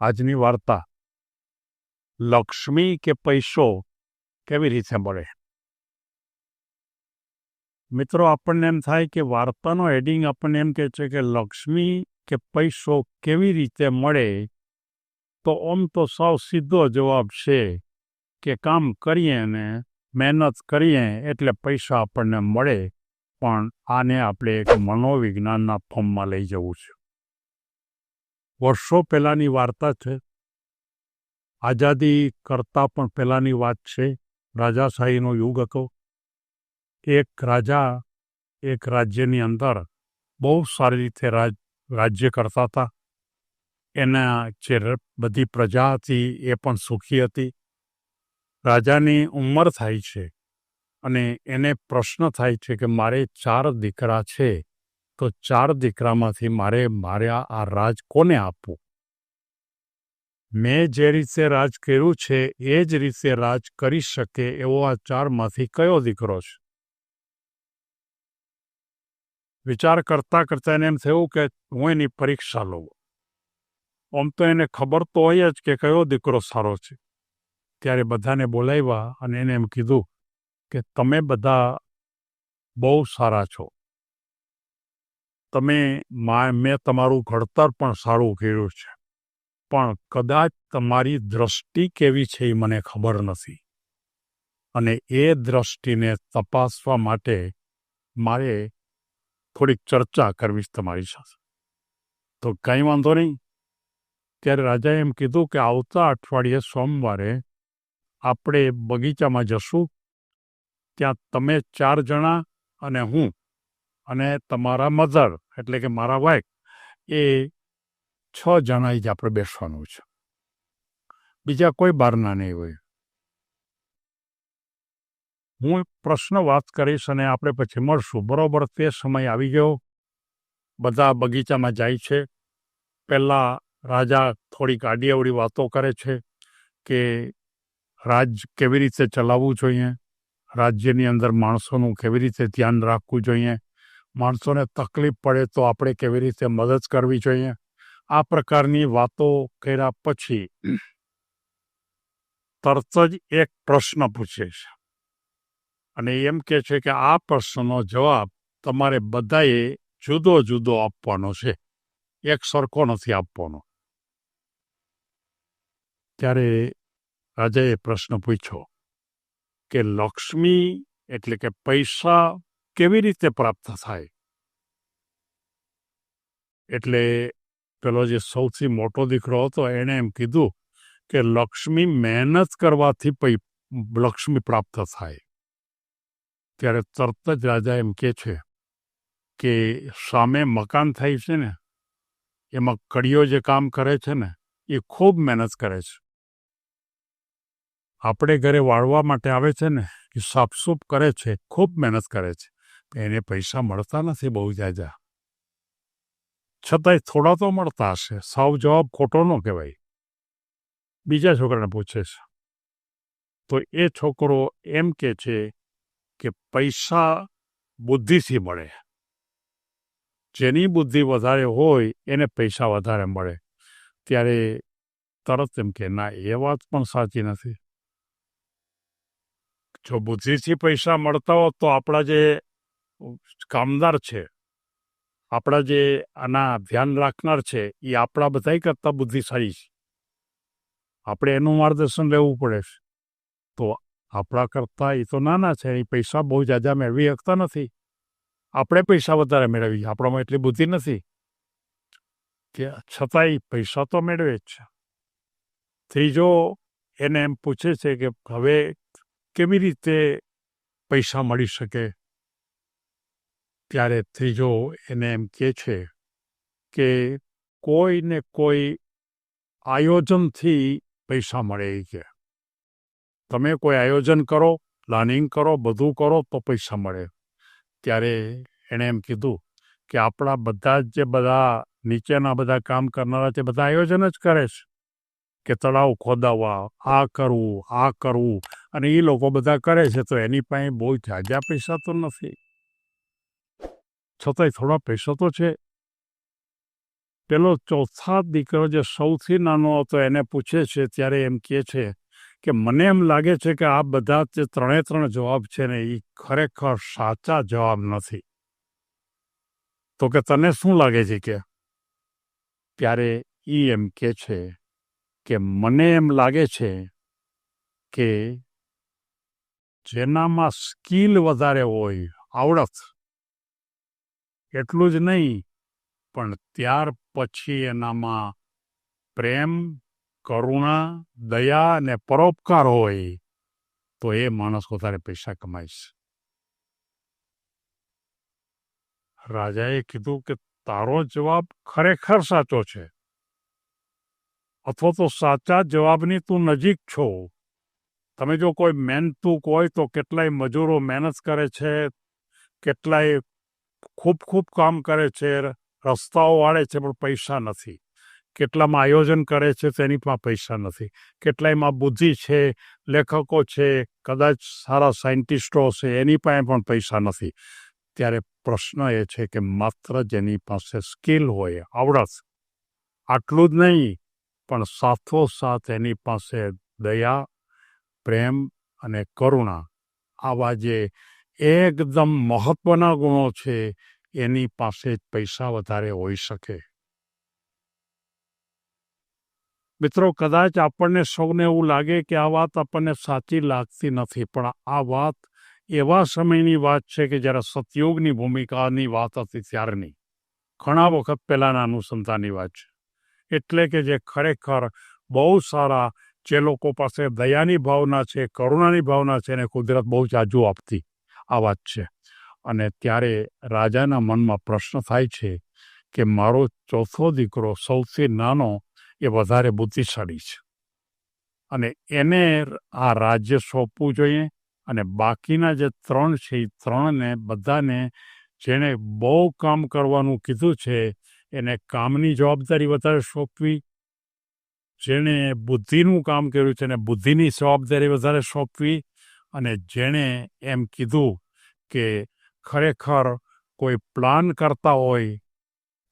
આજની વાર્તા. લક્ષ્મી કે પૈસો કેવી રીતે મળે? મિત્રો, આપણને એમ થાય કે વાર્તાનો હેડિંગ આપણને એમ કહે છે કે લક્ષ્મી કે પૈસો કેવી રીતે મળે? તો આમ તો સાવ સીધો જવાબ છે કે કામ કરીએ ને મહેનત કરીએ એટલે પૈસા આપણને મળે. પણ આને આપણે એક મનોવિજ્ઞાનના ફોર્મમાં લઈ જવું છે. વર્ષો પહેલાંની વાર્તા છે. આઝાદી કરતાં પણ પહેલાંની વાત છે. રાજાશાહીનો યુગ હતો. એક રાજા એક રાજ્યની અંદર બહુ સારી રીતે રાજ, રાજ્ય કરતા હતા. એના જે બધી પ્રજા હતી એ પણ સુખી હતી. રાજાની ઉંમર થાય છે અને એને પ્રશ્ન થાય છે કે મારે ચાર દીકરા છે. તો ચાર દીકરામાંથી મારે મારે આ રાજ કોને આપવું? મેં જે રીતે રાજ કર્યું છે, એ જ રીતે રાજ કરી શકે એવો આ ચારમાંથી કયો દીકરો છે? વિચાર કરતા કરતા એને એમ થયું કે હું એની પરીક્ષા લઉં. આમ તો એને ખબર તો હોય જ કે કયો દીકરો સારો છે. ત્યારે બધાને બોલાવ્યા અને એને એમ કીધું કે તમે બધા બહુ સારા છો. તમે મેં તમારું ઘડતર પણ સારું કર્યું છે. પણ કદાચ તમારી દ્રષ્ટિ કેવી છે એ મને ખબર નથી. અને એ દ્રષ્ટિને તપાસવા માટે મારે થોડીક ચર્ચા કરવી તમારી સાથે. તો કંઈ વાંધો નહીં. ત્યારે રાજાએ એમ કીધું કે આવતા અઠવાડિયે સોમવારે આપણે બગીચામાં જશું. ત્યાં તમે ચાર જણા અને હું અને તમારા મધર, એટલે કે મારા વાઇફ એ છ જણા જ આપણે બેસવાનું છે. બીજા કોઈ બહારના નહીં હોય. હું પ્રશ્ન વાત કરીશ અને આપણે પછી મળશું. બરોબર, તે સમય આવી ગયો. બધા બગીચામાં જાય છે. પહેલાં રાજા થોડીક આડીઅવડી વાતો કરે છે કે રાજ કેવી રીતે ચલાવવું જોઈએ? રાજ્યની અંદર માણસોનું કેવી રીતે ધ્યાન રાખવું જોઈએ? માણસોને તકલીફ પડે તો આપણે કેવી રીતે મદદ કરવી જોઈએ? આ પ્રકારની વાતો કર્યા પછી તરત જ એક પ્રશ્ન પૂછે છે. અને એમ કે છે કે આ પ્રશ્નનો જવાબ તમારે બધાએ જુદો જુદો આપવાનો છે. એક સરખો નથી આપવાનો. ત્યારે રાજાએ પ્રશ્ન પૂછ્યો કે લક્ષ્મી એટલે કે પૈસા કેવી રીતે પ્રાપ્ત થાય? એટલે પેલો જે સૌથી મોટો દીકરો હતો એણે એમ કીધું કે લક્ષ્મી મહેનત કરવાથી પૈ લક્ષ્મી પ્રાપ્ત થાય. ત્યારે તરત જ રાજા એમ કે છે કે સામે મકાન થાય છે ને, એમાં કડીઓ જે કામ કરે છે ને, એ ખૂબ મહેનત કરે છે. આપણે ઘરે વાળવા માટે આવે છે ને, એ સાફસૂફ કરે છે, ખૂબ મહેનત કરે છે. એને પૈસા મળતા નથી બહુ જાજા. છતાંય થોડા તો મળતા હશે. સાવ જવાબ ખોટો ન કહેવાય. બીજા છોકરાને પૂછે છે. તો એ છોકરો એમ કે છે કે પૈસા બુદ્ધિથી મળે. જેની બુદ્ધિ વધારે હોય એને પૈસા વધારે મળે. ત્યારે તરત એમ કે, ના, એ વાત પણ સાચી નથી. જો બુદ્ધિથી પૈસા મળતા હોત તો આપણા જે કામદાર છે. આપણા જે આના ધ્યાન રાખનાર છે એ આપણા બધાય કરતાં બુદ્ધિશાળી છે. આપણે એનું માર્ગદર્શન લેવું પડે છે. તો આપણા કરતાં એ તો નાના છે એ પૈસા બહુ જાજા મેળવી શકતા નથી. આપણે પૈસા વધારે મેળવીએ, આપણામાં એટલી બુદ્ધિ નથી. કે છતાંય પૈસા તો મેળવે જ છે. ત્રીજો એને એમ પૂછે છે કે હવે કેવી રીતે પૈસા મળી શકે? ત્યારે ત્રીજો એને એમ કહે છે કે કોઈ ને કોઈ આયોજનથી પૈસા મળે એ કે. તમે કોઈ આયોજન કરો, પ્લાનિંગ કરો, બધું કરો તો પૈસા મળે. ત્યારે એણે એમ કીધું કે આપણા બધા જ જે બધા નીચેના બધા કામ કરનારા છે બધા આયોજન જ કરે છે. કે તળાવ ખોદાવવા, આ કરવું આ કરવું અને એ લોકો બધા કરે છે તો એની પાસે બહુ જાજા પૈસા તો નથી. છતાંય થોડા પૈસા તો છે. પેલો ચોથા દીકરો જે સૌથી નાનો હતો એને પૂછે છે, ત્યારે એમ કહે છે કે મને એમ લાગે છે કે આ બધા જે ત્રણે ત્રણ જવાબ છે ને એ ખરેખર સાચા જવાબ નથી. તો કે તને શું લાગે છે કે? ત્યારે એ એમ કે છે કે મને એમ લાગે છે કે જેનામાં સ્કિલ વધારે હોય, આવડત એટલું જ નહીં, પણ ત્યાર પછી એનામાં પ્રેમ, કરુણા, દયા અને પરોપકાર હોય, તો એ માણસ વધારે પૈસા કમાઈશ રાજાએ કીધું કે તારો જવાબ ખરેખર સાચો છે. અથવા તો સાચા જવાબની તું નજીક છો. તમે જો કોઈ મહેનતું હોય તો કેટલાય મજૂરો મહેનત કરે છે, કેટલાય ખૂબ ખૂબ કામ કરે છે, રસ્તાઓ વાળે છે, પણ પૈસા નથી. કેટલામાં આયોજન કરે છે તેની પણ પૈસા નથી. કેટલાયમાં બુદ્ધિ છે, લેખકો છે, કદાચ સારા સાયન્ટિસ્ટો છે એની પાસે પણ પૈસા નથી. ત્યારે પ્રશ્ન એ છે કે માત્ર જેની પાસે સ્કિલ હોય, આવડત, આટલું જ નહીં, પણ સાથોસાથ એની પાસે દયા, પ્રેમ અને કરુણા, આવા જે એકદમ મહત્વના ગુણો છે, એની પાસે જ પૈસા વધારે હોઈ શકે. મિત્રો, કદાચ આપણને સૌને એવું લાગે કે આ વાત આપણને સાચી લાગતી નથી, પણ આ વાત એવા સમયની વાત છે કે જ્યારે સતયોગની ભૂમિકાની વાત હતી ત્યારની. ઘણા વખત પહેલાંના અનુસંધાનની વાત છે. એટલે કે જે ખરેખર બહુ સારા જે લોકો પાસે દયાની ભાવના છે, કરુણાની ભાવના છે, એને કુદરત બહુ જાજુ આપતી. આ વાત છે. અને ત્યારે રાજાના મનમાં પ્રશ્ન થાય છે કે મારો ચોથો દીકરો સૌથી નાનો એ વધારે બુદ્ધિશાળી છે. અને એને આ રાજ્ય સોંપવું જોઈએ અને બાકીના જે ત્રણ છે એ ત્રણને બધાને જેણે બહુ કામ કરવાનું કીધું છે એને કામની જવાબદારી વધારે સોંપવી. જેણે બુદ્ધિનું કામ કર્યું છે એને બુદ્ધિની જવાબદારી વધારે સોંપવી. અને જેણે એમ કીધું કે ખરેખર કોઈ પ્લાન કરતા હોય,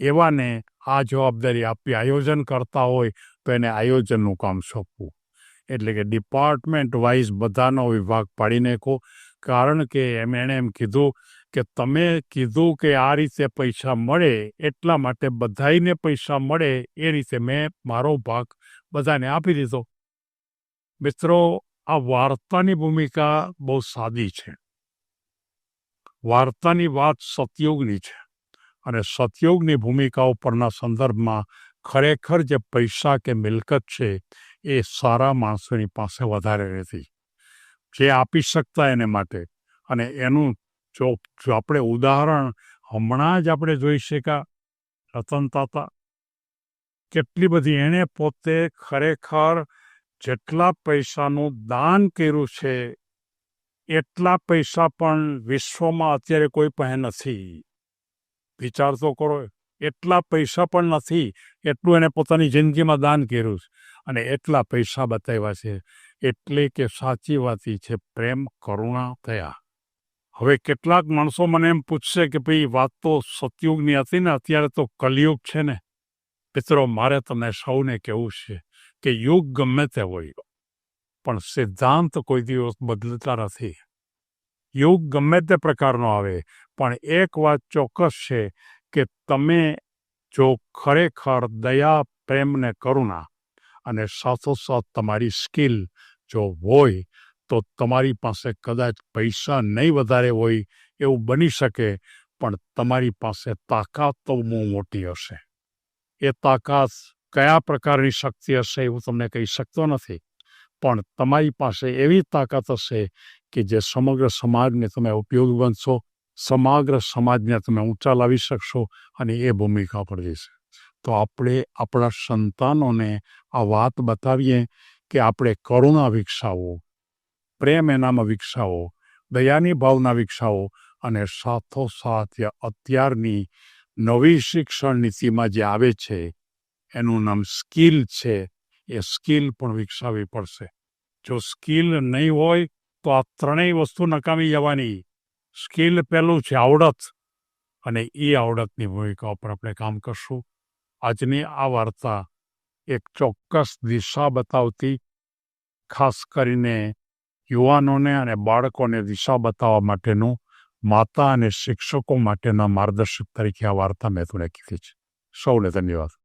એવાને આ જવાબદારી આપી આયોજન કરતા હોય, તો એને આયોજનનું કામ સોંપવું. એટલે કે ડિપાર્ટમેન્ટ વાઇઝ બધાનો વિભાગ પાડી નાખો કારણ કે એમ એણે એમ કીધું કે તમે કીધું કે આ રીતે પૈસા મળે, એટલા માટે બધાઈને પૈસા મળે, એ રીતે મેં મારો ભાગ બધાને આપી દીધો. મિત્રો આ વાર્તાની ભૂમિકા બહુ સાદી છે. વાર્તાની વાત સતયોગની છે અને સતયોગની ભૂમિકાઓ પરના સંદર્ભમાં ખરેખર જે પૈસા કે મિલકત છે એ સારા માણસોની પાસે વધારે રહેતી. જે આપી શકતા એને માટે અને એનું જો જો આપણે ઉદાહરણ હમણાં જ આપણે જોઈ શક્યા, રતન તાતા. કેટલી બધી એણે પોતે ખરેખર જેટલા પૈસાનું દાન કર્યું છે, એટલા પૈસા પણ વિશ્વમાં અત્યારે કોઈ પાસે નથી. વિચાર તો કરો, એટલા પૈસા પણ નથી, એટલું એને પોતાની જિંદગીમાં દાન કર્યું છે. અને એટલા પૈસા બતાવ્યા છે. એટલે કે સાચી વાત છે, પ્રેમ કરુણા થયા. હવે કેટલાક માણસો મને એમ પૂછશે કે ભાઈ વાત તો સતયુગની હતી ને, અત્યારે તો કલયુગ છે ને. મિત્રો, મારે તમને સૌને કહેવું છે કે યોગ ગમે તે હોય, પણ સિદ્ધાંત કોઈ દિવસ બદલતા નથી. યોગ ગમે તે પ્રકારનો આવે, પણ એક વાત ચોક્કસ છે કે તમે જો ખરેખર દયા, પ્રેમને કરુણા અને સાથોસાથ તમારી સ્કિલ જો હોય, તો તમારી પાસે કદાચ પૈસા નહીં વધારે હોય એવું બની શકે, પણ તમારી પાસે તાકાત તો બહુ મોટી હશે. એ તાકાત કયા પ્રકારની શક્તિ હશે એવું તમને કહી શકતો નથી. પણ તમારી પાસે એવી તાકાત હશે કે જે સમગ્ર સમાજને તમે ઉપયોગ બનશો, સમગ્ર સમાજને તમે ઊંચા લાવી શકશો અને એ ભૂમિકા પર જશે. તો આપણે આપણા સંતાનોને આ વાત બતાવીએ કે આપણે કરુણા વિકસાવો, પ્રેમ એનામાં વિકસાવો, દયાની ભાવના વિકસાવો અને સાથોસાથ અત્યારની નવી શિક્ષણ નીતિમાં જે આવે છે એનું નામ સ્કિલ છે, એ સ્કિલ પણ વિકસાવવી પડશે. જો સ્કિલ નહીં હોય, તો આ ત્રણેય વસ્તુ નકામી જવાની. સ્કિલ પહેલું છે આવડત, અને એ આવડતની ભૂમિકા ઉપર આપણે કામ કરશું. આજની આ વાર્તા એક ચોક્કસ દિશા બતાવતી, ખાસ કરીને યુવાનોને અને બાળકોને દિશા બતાવવા માટેનું, માતા અને શિક્ષકો માટેના માર્ગદર્શક તરીકે આ વાર્તા મેં તું કીધી છે. સૌને ધન્યવાદ.